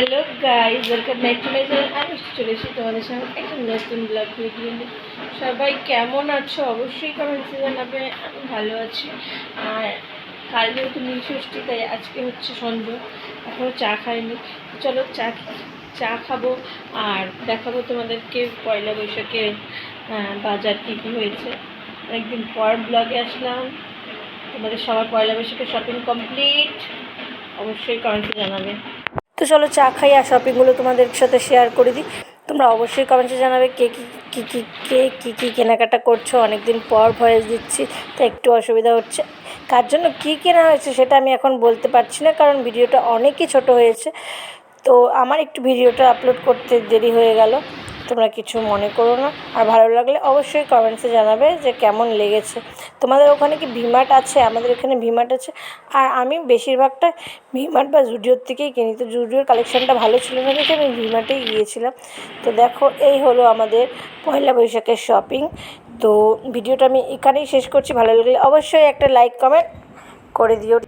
Hello guys welcome back to my channel আমি চলে এসেছি তোমাদের সঙ্গে একটা নতুন ব্লগ ভিডিও নিয়ে। সবাই কেমন আছো? অবশ্যই কমেন্টসে জানাবে। আমি ভালো আছি। আর কাল যেহেতু ষষ্ঠী তাই আজকে হচ্ছে সন্ধ্যা। এখনও চা খাইনি। চলো চা চা খাব আর দেখাবো তোমাদেরকে পয়লা বৈশাখের আহ, বাজার কী কী হয়েছে। একদিন পর ব্লগে আসলাম। তোমাদের সবার পয়লা বৈশাখের শপিং কমপ্লিট অবশ্যই কমেন্টে জানাবে। তো চলো চা খাই আর শপিংগুলো তোমাদের সাথে শেয়ার করে দিই। তোমরা অবশ্যই কমেন্টে জানাবে কে কী কী কী, কে, কী কী কেনাকাটা করছ। অনেক দিন পর ভয়েস দিচ্ছি, তো একটু অসুবিধা হচ্ছে। কার জন্য কী কেনা হয়েছে সেটা আমি এখন বলতে পারছি না, কারণ ভিডিওটা অনেকই ছোট হয়েছে। তো আমার একটু ভিডিওটা আপলোড করতে দেরি হয়ে গেল। তোমরা কিছু মনে করো না। আর ভালো লাগলে অবশ্যই কমেন্টসে জানাবে যে কেমন লেগেছে। তোমাদের ওখানে কি ভিমার্ট আছে? আমাদের এখানে ভিমার্ট আছে। আর আমি বেশিরভাগটা ভিমার্ট বা জুডিওর থেকেই কিনি। তো জুডিওর কালেকশানটা ভালো ছিল না দেখে আমি ভিমার্টেই গিয়েছিলাম। তো দেখো, এই হলো আমাদের পয়লা বৈশাখের শপিং তো ভিডিওটা আমি এখানেই শেষ করছি। ভালো লাগলে অবশ্যই একটা লাইক কমেন্ট করে দিও।